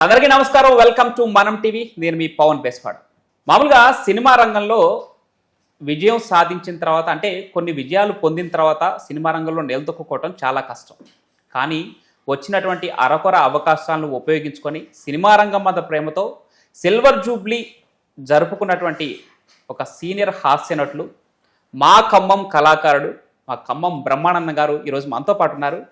అందరికీ నమస్కారం. Welcome to Manam TV. నేను మీ పవన్ బెస్వాడ్. మామూలుగా సినిమా రంగంలో విజయం సాధించిన తర్వాత అంటే కొన్ని విజయాలు పొందిన తర్వాత సినిమా రంగంలో నిలదొక్కుకోవటం చాలా కష్టం. కానీ వచ్చినటువంటి అరకొర అవకాశాలను ఉపయోగించుకొని సినిమా రంగం మీద ప్రేమతో సిల్వర్ జూబ్లీ జరుపుకున్నటువంటి ఒక సీనియర్ హాస్య నటులు మా ఖమ్మం కళాకారుడు మా ఖమ్మం బ్రహ్మానందం గారు ఈరోజు మనతో పాటు ఉన్నారు.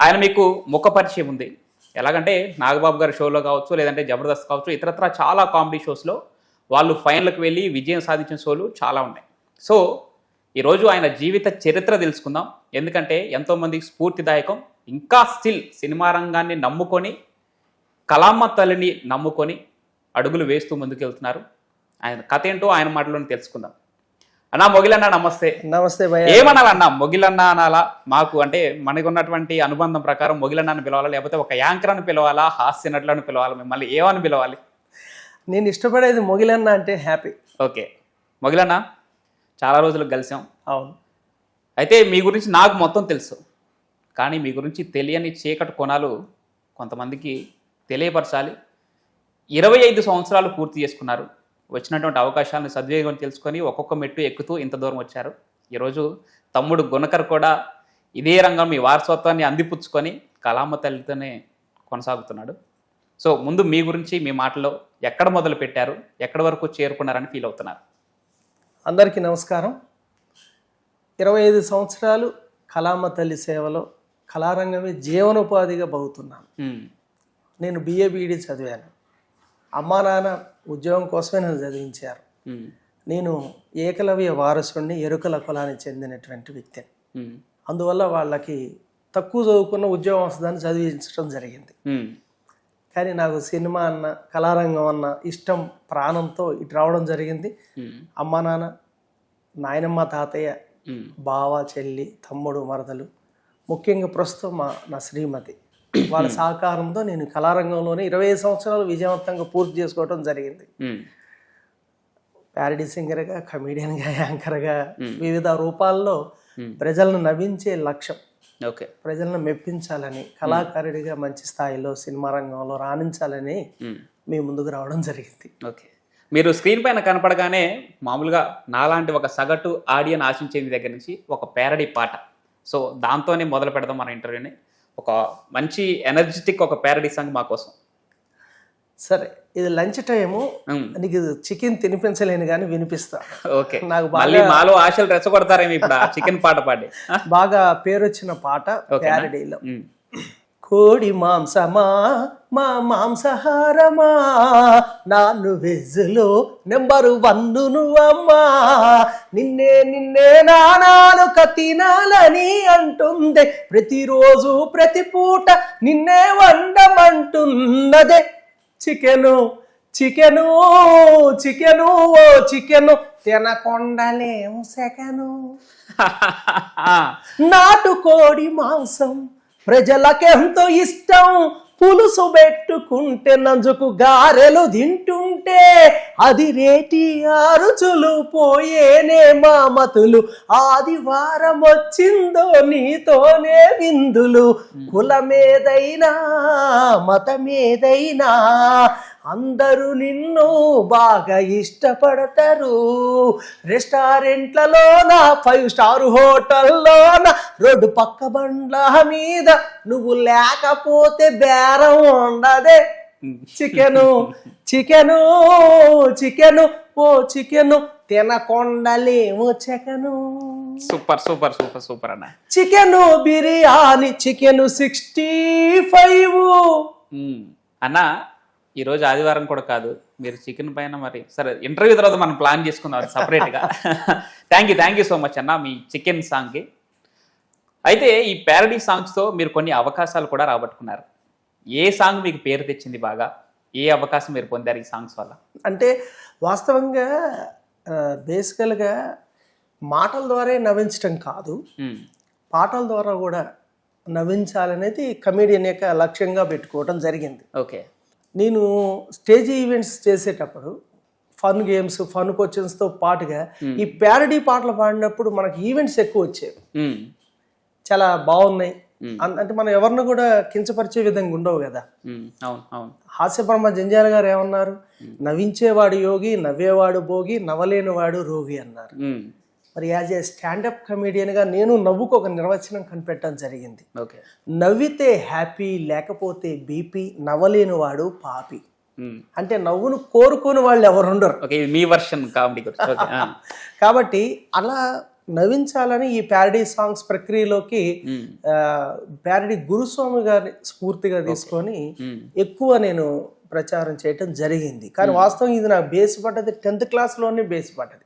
ఆయన మీకు ముఖ పరిచయం ఉంది. ఎలాగంటే నాగబాబు గారి షోలో కావచ్చు లేదంటే జబర్దస్త్ కావచ్చు ఇతరత్ర చాలా కామెడీ షోస్లో వాళ్ళు ఫైనల్కి వెళ్ళి విజయం సాధించిన షోలు చాలా ఉన్నాయి. సో ఈరోజు ఆయన జీవిత చరిత్ర తెలుసుకుందాం. ఎందుకంటే ఎంతోమందికి స్ఫూర్తిదాయకం ఇంకా స్టిల్ సినిమా రంగాన్ని నమ్ముకొని కలామ్మ తల్లిని నమ్ముకొని అడుగులు వేస్తూ ముందుకెళ్తున్నారు. ఆయన కథ ఏంటో ఆయన మాటలోనే తెలుసుకుందాం. అన్నా మొగిలన్న నమస్తే. నమస్తే భయ్య. ఏమనాలన్నా మొగిలన్న అనాలా? మాకు అంటే మనకు ఉన్నటువంటి అనుబంధం ప్రకారం మొగిలన్న అని పిలవాలా? లేకపోతే ఒక యాంకర్ అని పిలవాలా? హాస్య నటులను పిలవాలా? మిమ్మల్ని ఏమని పిలవాలి? నేను ఇష్టపడేది మొగిలన్న అంటే హ్యాపీ. ఓకే. మొగిలన్న? చాలా రోజులకు కలిసాం. అవును. అయితే మీ గురించి నాకు మొత్తం తెలుసు. కానీ మీ గురించి తెలియని చీకటి కొనాలు కొంతమందికి తెలియపరచాలి. ఇరవై ఐదు సంవత్సరాలు పూర్తి చేసుకున్నారు. వచ్చినటువంటి అవకాశాలను సద్వినియోగం తెలుసుకొని ఒక్కొక్క మెట్టు ఎక్కుతూ ఇంత దూరం వచ్చారు. ఈరోజు తమ్ముడు గుణకర్ కూడా ఇదే రంగం మీ వారసత్వాన్ని అందిపుచ్చుకొని కళామ తల్లితోనే కొనసాగుతున్నాడు. సో ముందు మీ గురించి మీ మాటలో ఎక్కడ మొదలు పెట్టారు ఎక్కడి వరకు చేరుకున్నారని ఫీల్ అవుతున్నారు? అందరికీ నమస్కారం. ఇరవై ఐదు సంవత్సరాలు కళామ తల్లి సేవలో కళారంగమే జీవనోపాధిగా బతుకుతున్నాను. ఉమ్, నేను బిఏ బీఈడి చదివాను. అమ్మా నాన్న ఉద్యోగం కోసమే నన్ను చదివించారు. నేను ఏకలవ్య వారసుడిని ఎరుకల కులానికి చెందినటువంటి వ్యక్తిని అందువల్ల వాళ్ళకి తక్కువ చదువుకున్న ఉద్యోగం వస్తుందని చదివించడం జరిగింది. కానీ నాకు సినిమా అన్న కళారంగం అన్న ఇష్టం ప్రాణంతో ఇటు రావడం జరిగింది. అమ్మా నాన్న నాయనమ్మ తాతయ్య. బావ చెల్లి తమ్ముడు మరదలు ముఖ్యంగా ప్రస్తుతం మా నా శ్రీమతి. వాళ్ళ సహకారంతో నేను కళారంగంలోనే ఇరవై ఐదు సంవత్సరాలు విజయవంతంగా పూర్తి చేసుకోవడం జరిగింది. ఉమ్, ప్యారడీ సింగర్గా కమీడియన్గా యాంకర్గా వివిధ రూపాల్లో ప్రజలను నవ్వించే లక్ష్యం. ఓకే. ప్రజలను మెప్పించాలని కళాకారుడిగా మంచి స్థాయిలో సినిమా రంగంలో రాణించాలని మీ ముందుకు రావడం జరిగింది. ఓకే. మీరు స్క్రీన్ పైన కనపడగానే మామూలుగా నాలాంటి ఒక సగటు ఆడియన్ ఆశించేది దగ్గర నుంచి ఒక పేరడీ పాట. సో దాంతోనే మొదలు పెడదాం మన ఇంటర్వ్యూని. ఒక మంచి ఎనర్జెటిక్ ఒక పేరడీ సాంగ్ మా కోసం. సరే ఇది లంచ్ టైము. నీకు చికెన్ తినిపించలేను కానీ వినిపిస్తా. ఓకే. నాకు మళ్ళీ మాలో ఆశలు రెచ్చగొడతారేమో ఇప్పుడు చికెన్ పాట పాడి? బాగా పేరు వచ్చిన పాట? ప్యారడీలో కోడి మాంసమా మా మాంసహారమా? నాన్ను వెజ్జులో నెంబరు వన్ను నువ్వమ్మా నిన్నే నిన్నే నానాలు తినాలని అంటుంది. ప్రతిరోజు ప్రతి పూట నిన్నే వండమంటున్నదే. చికెను చికెను చికెను ఓ చికెను. తినకొండలేము సెకను. నాటుకోడి మాంసం ప్రజలకెంతో ఇష్టం. పులుసు పెట్టుకుంటే నంజుకు గారెలు తింటుంటే అది రేటి అరుచులు పోయేనే మామతులు. ఆదివారం వచ్చిందో నీతోనే విందులు. కులమేదైనా మతమేదైనా అందరూ నిన్ను బాగా ఇష్టపడతారు. రెస్టారెంట్లలోన ఫైవ్ స్టార్ హోటల్లోన రోడ్డు పక్క బండ్ల మీద నువ్వు లేకపోతే బేరం ఉండదే. చికెను చికెను చికెను ఓ chicken తినకొండలేము chicken. Super super super super అన్న. Chicken biryani chicken sixty five. అన్న ఈరోజు ఆదివారం కూడా కాదు. మీరు చికెన్ పైన మరి సరే ఇంటర్వ్యూ తర్వాత మనం ప్లాన్ చేసుకుందాం సపరేట్గా thank you thank you so much అన్న మీ చికెన్ సాంగ్కి. అయితే ఈ ప్యారడీ సాంగ్స్తో మీరు కొన్ని అవకాశాలు కూడా రాబట్టుకున్నారు. ఏ సాంగ్ మీకు పేరు తెచ్చింది బాగా? ఏ అవకాశం మీరు పొందారు ఈ సాంగ్స్ వల్ల? అంటే వాస్తవంగా బేసికల్గా మాటల ద్వారా నవ్వించడం కాదు. పాటల ద్వారా కూడా నవ్వించాలనేది కమేడియన్ యొక్క లక్ష్యంగా పెట్టుకోవడం జరిగింది. ఓకే. నేను స్టేజ్ ఈవెంట్స్ చేసేటప్పుడు ఫన్ గేమ్స్ ఫన్ క్వశ్చన్స్తో పాటుగా ఈ ప్యారడీ పాటలు పాడినప్పుడు మనకి ఈవెంట్స్ ఎక్కువ వచ్చేవి. చాలా బాగున్నాయి. అంటే మనం ఎవరిని కూడా కించపరిచే విధంగా ఉండవు కదా. హాస్యబ్రహ్మ జంజాల గారు ఏమన్నారు? నవ్వించేవాడు యోగి నవ్వేవాడు భోగి నవ్వలేనివాడు రోగి అన్నారు. మరి యాజ్ ఏ స్టాండప్ కమెడియన్గా నేను నవ్వుకు ఒక నిర్వచనం కనిపెట్టడం జరిగింది. ఓకే. నవ్వితే హ్యాపీ లేకపోతే బీపీ నవ్వలేనివాడు పాపి. ఉమ్, అంటే నవ్వును కోరుకోని వాళ్ళు ఎవరు ఉండరు. ఓకే మీ వర్షన్ కామెడీ కాబట్టి అలా నవ్వించాలని ఈ ప్యారడీ సాంగ్స్ ప్రక్రియలోకి ప్యారడీ గురుస్వామి గారిని స్ఫూర్తిగా తీసుకొని ఎక్కువ నేను ప్రచారం చేయటం జరిగింది. కానీ వాస్తవం ఇది నాకు బేస్ పడ్డది టెన్త్ క్లాస్లోనే బేస్ పడ్డది.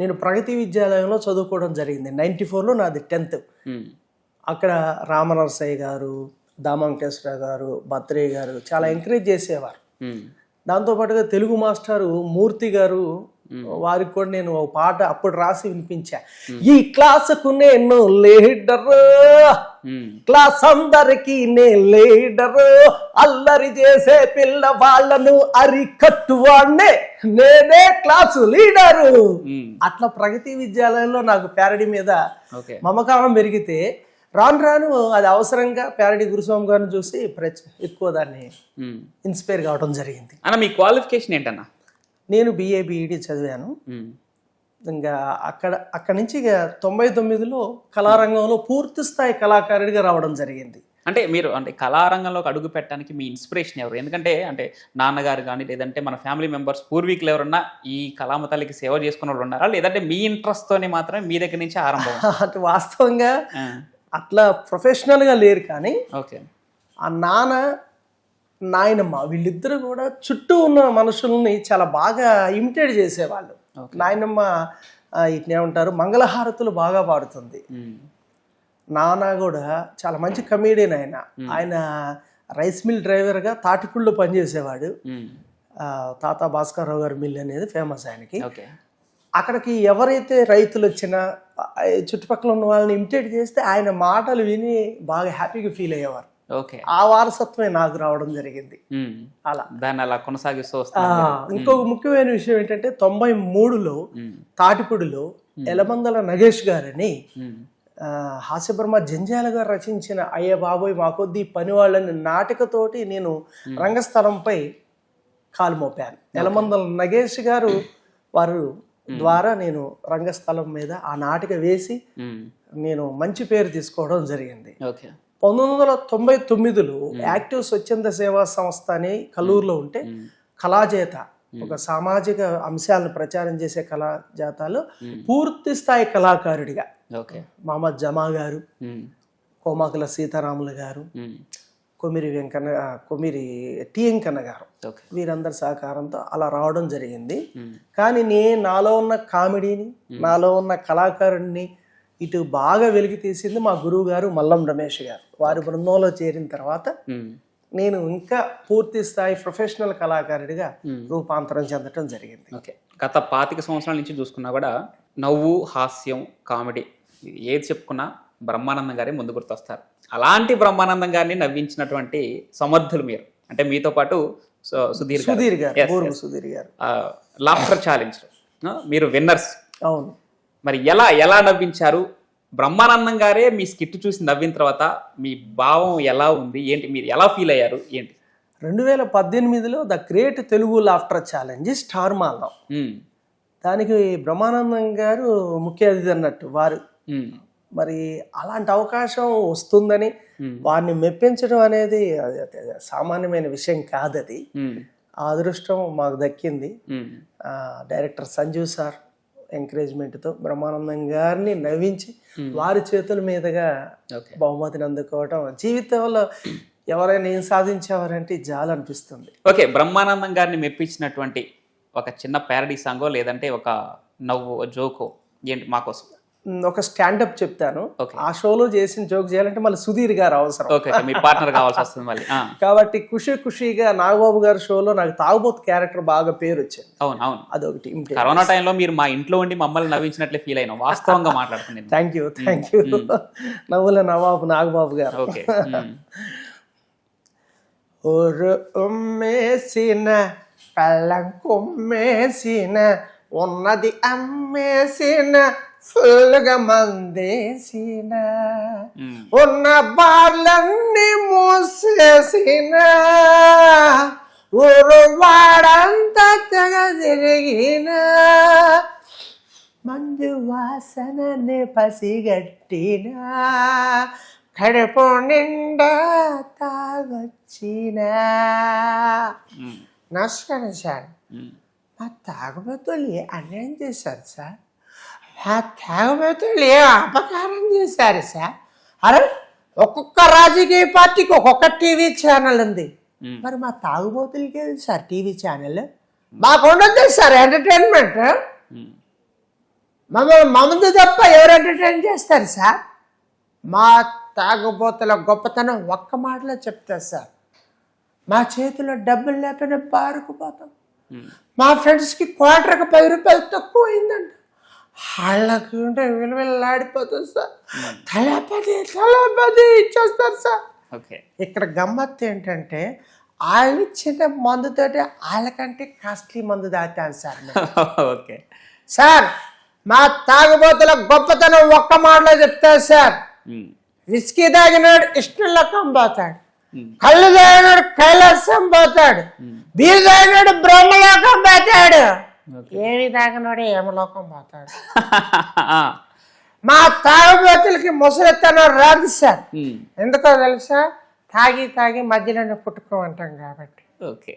నేను ప్రగతి విద్యాలయంలో చదువుకోవడం జరిగింది. నైంటీ ఫోర్లో నాది టెన్త్. అక్కడ రామనరసయ్య గారు దామంకేశ్వర గారు భద్రయ్య గారు చాలా ఎంకరేజ్ చేసేవారు. దాంతోపాటుగా తెలుగు మాస్టారు మూర్తి గారు వారికి కూడా నేను ఒక పాట అప్పుడు రాసి వినిపించా. ఈ క్లాసుకు నేను లీడర్. క్లాస్ అందరికి నే లీడర్. అల్లరి చేసే పిల్ల వాళ్ళను అరికట్టువాడినే నేనే క్లాసు లీడరు. అట్లా ప్రగతి విద్యాలయంలో నాకు ప్యారడీ మీద ఓకే. మమకారం పెరిగితే రాను రాను అది అవసరంగా ప్యారడీ గురుస్వామి గారిని చూసి ప్రచ ఎక్కువ దాన్ని. ఇన్స్పైర్ కావడం జరిగింది. అన్న మీ క్వాలిఫికేషన్ ఏంటన్నా? నేను బిఏ బిఈడి చదివాను. ఉమ్, ఇంకా అక్కడ అక్కడి నుంచి ఇక తొంభై తొమ్మిదిలో కళారంగంలో పూర్తి స్థాయి కళాకారుడిగా రావడం జరిగింది. అంటే మీరు అంటే కళారంగంలోకి అడుగు పెట్టడానికి మీ ఇన్స్పిరేషన్ ఎవరు? ఎందుకంటే అంటే నాన్నగారు కానీ లేదంటే మన ఫ్యామిలీ మెంబర్స్ పూర్వీకులు ఎవరన్నా ఈ కళామ తల్లికి సేవ చేసుకున్న వాళ్ళు ఉన్నారా? లేదంటే మీ interest తోనే మాత్రమే మీ దగ్గర నుంచి ఆరంభం? అంటే వాస్తవంగా అట్లా ప్రొఫెషనల్గా లేరు కానీ ఓకే. ఆ నాన్న నాయనమ్మ వీళ్ళిద్దరూ కూడా చుట్టూ ఉన్న మనుషుల్ని చాలా బాగా ఇమిటేట్ చేసేవాళ్ళు. నాయనమ్మ ఆ, ఇట్నేమంటారు మంగళహారతులు బాగా పాడుతుంది. నాన్న కూడా చాలా మంచి కమేడియన్ ఆయన. ఆయన రైస్ మిల్ డ్రైవర్గా తాటిపుళ్ళు పనిచేసేవాడు. తాత భాస్కర్రావు గారి మిల్ అనేది ఫేమస్ ఆయనకి. ఓకే. అక్కడికి ఎవరైతే రైతులు వచ్చినా చుట్టుపక్కల ఉన్న వాళ్ళని ఇమిటేట్ చేస్తే ఆయన మాటలు విని బాగా హ్యాపీగా ఫీల్ అయ్యేవారు. ఓకే. ఆ వారసత్వమే నాకు రావడం జరిగింది. అలా. దాన్ని అలా కొనసాగిస్తూ ఇంకొక ముఖ్యమైన విషయం ఏంటంటే తొంభై మూడులో తాటిపుడిలో ఎలమందల నగేష్ గారని హాస్యబ్రహ్మ జంజాల గారు రచించిన అయ్య బాబోయ్ మా కొద్దీ పని వాళ్ళని నాటికతోటి నేను రంగస్థలంపై కాలు మోపాను. ఎలమందల నగేష్ గారు వారు ద్వారా నేను రంగస్థలం మీద ఆ నాటిక వేసి నేను మంచి పేరు తీసుకోవడం జరిగింది. పంతొమ్మిది వందల తొంభై తొమ్మిదిలో యాక్టివ్ స్వచ్ఛంద సేవా సంస్థ అని కల్లూరులో ఉంటే కళాజేత ఒక సామాజిక అంశాలను ప్రచారం చేసే కళాజాతాలో పూర్తి స్థాయి కళాకారుడిగా ఓకే. మహమ్మద్ జమా గారు కోమాకుల సీతారాములు గారు కొమిరి వెంకన్న కొమిరి టిఎంకన్న గారు. ఓకే. వీరందరి సహకారంతో అలా రావడం జరిగింది. కానీ నేను నాలో ఉన్న కామెడీని నాలో ఉన్న కళాకారుడిని ఇటు బాగా వెలికి తీసింది మా గురువు గారు మల్లం రమేష్ గారు. వారి బృందంలో చేరిన తర్వాత నేను ఇంకా పూర్తి స్థాయి ప్రొఫెషనల్ కళాకారుడిగా. రూపాంతరం చెందటం జరిగింది. ఓకే. గత పాతిక సంవత్సరాల నుంచి చూసుకున్నా కూడా నవ్వు హాస్యం కామెడీ ఏది చెప్పుకున్నా బ్రహ్మానందం గారే ముందు గుర్తొస్తారు. అలాంటి బ్రహ్మానందం గారిని నవ్వించినటువంటి సమర్థులు మీరు. అంటే మీతో పాటు సుధీర్ గారు. సుధీర్ గారు. సుధీర్ గారు. లాఫ్టర్ ఛాలెంజ్ మీరు విన్నర్స్. అవును. మరి ఎలా ఎలా నవ్వించారు? బ్రహ్మానందం గారే మీ స్కిట్ చూసి నవ్విన తర్వాత మీ భావం ఎలా ఉంది? ఏంటి మీరు ఎలా ఫీల్ అయ్యారు? ఏంటి? రెండు వేల పద్దెనిమిదిలో the great Telugu laughter challenge star um, దానికి బ్రహ్మానందం గారు ముఖ్య అతిథి అన్నట్టు వారు. మరి అలాంటి అవకాశం వస్తుందని. వారిని మెప్పించడం అనేది సామాన్యమైన విషయం కాదు అది. ఆ అదృష్టం మాకు దక్కింది. డైరెక్టర్ సంజీవ్ సార్ ఎంకరేజ్మెంట్తో బ్రహ్మానందం గారిని నవ్వించి వారి చేతుల మీదుగా బహుమతిని అందుకోవడం జీవితంలో ఎవరైనా ఏం సాధించేవారంటే జాలు అనిపిస్తుంది. ఓకే బ్రహ్మానందం గారిని మెప్పించినటువంటి ఒక చిన్న ప్యారడీ సాంగో లేదంటే ఒక నవ్వు జోకో ఏంటి మాకోసం? ఒక స్టాండప్ చెప్తాను. ఆ షోలో చేసిన జోక్ చేయాలంటే మళ్ళీ సుధీర్ గారు అవసరం. మీ పార్ట్నర్ కావాల్సి వస్తుంది మళ్ళీ. కాబట్టి ఖుషి ఖుషిగా నాగబాబు గారి షోలో నాకు తాగుబోతు క్యారెక్టర్ బాగా పేరు వచ్చింది అవును అవును. అదొకటి కరోనా టైంలో మీరు మా ఇంట్లో ఉండి మమ్మల్ని నవ్వించినట్లే ఫీల్ అయినా. వాస్తవంగా మాట్లాడుతున్నాను థ్యాంక్ యూ థ్యాంక్ యూ నవ్వుల నవాబు నాగబాబు గారు. ఓకే ஒரு కొమ్మేసిన ఉన్నది అమ్మేసిన ఫుల్గా మందేసిన. ఉన్న బార్లన్నీ మూసేసిన. ఊరు వాడంతా తెగ తిరిగిన మందు వాసనని పసిగట్టిన. కడుపు నిండా తాగొచ్చిన. నమస్కారం సార్. మా తాగుబోతులు అన్యాయం చేశారు సార్. మా తాగుబోతులు ఏ అపకారం చేశారు సార్? అరే ఒక్కొక్క రాజకీయ పార్టీకి ఒక్కొక్క టీవీ ఛానల్ ఉంది. మరి మా తాగుబోతులకి ఏది సార్ టీవీ ఛానల్? మాకు ఉండదు సార్ ఎంటర్టైన్మెంట్. మమ్మల్ని మమ్మల్ని తప్ప ఎవరు ఎంటర్టైన్ చేస్తారు సార్? మా తాగుబోతుల గొప్పతనం ఒక్క మాటలో చెప్తారు సార్. మా చేతిలో డబ్బులు లేకపోయినా బారుకుపోతాం ఉమ్. మా ఫ్రెండ్స్కి క్వార్టర్కి పది రూపాయలు తక్కువ అయిందండి వాళ్ళకి ఉంటే విలువలాడిపోతుంది సార్. తలపది తలపది ఇచ్చేస్తారు సార్. ఓకే. ఇక్కడ గమ్మత్తు ఏంటంటే వాళ్ళు ఇచ్చిన మందుతోటి వాళ్ళకంటే కాస్ట్లీ మందు దాటాను సార్. ఓకే. సార్ మా తాగుబోతుల గొప్పతనం ఒక్క మాటలో చెప్తారు సార్. విస్కీ తాగినాడు ఇష్టంలోకం పోతాడు. కళ్ళు తాగినాడు కైలాసం పోతాడు. బీరు తాగినాడు బ్రహ్మలోకం పోతాడు. ఏమి తాగినాడు ఏమలోకం పోతాడు. మా తాగుబోతులకి ముసలితనం రాదు సార్. ఎందుకో తెలుసా? తాగి తాగి మధ్యలోనే పుట్టుకోమంటాం కాబట్టి. ఓకే.